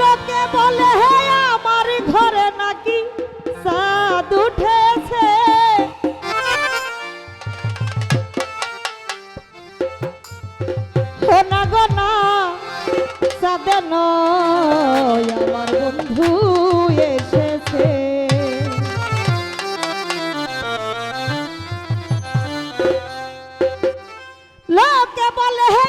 লোকে বলে, হে আমার ঘরে নাকি সাদ উঠেছে? না গো, না সাদে নয়, আমার বন্ধু এসেছে। লোকে বলে, হে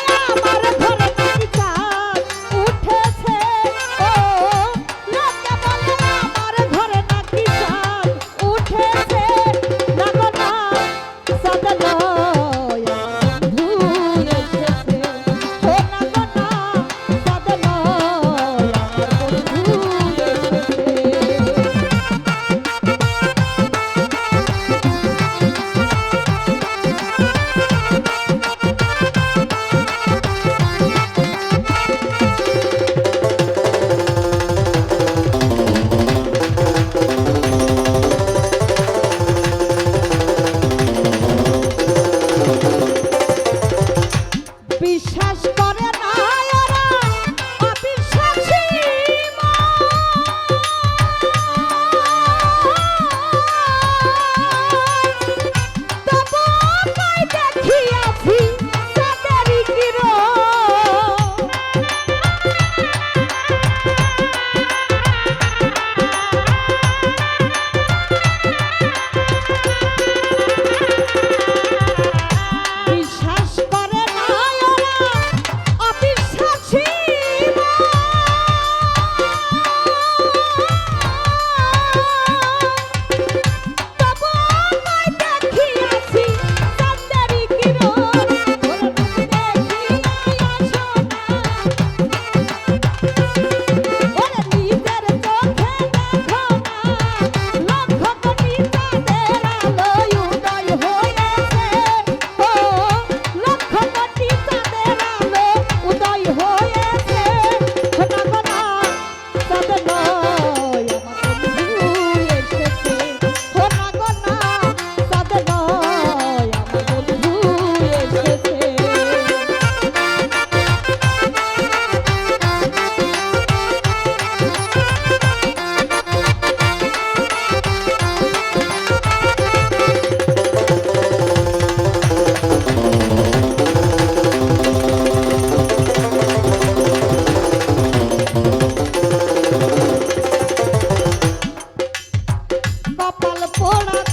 火辣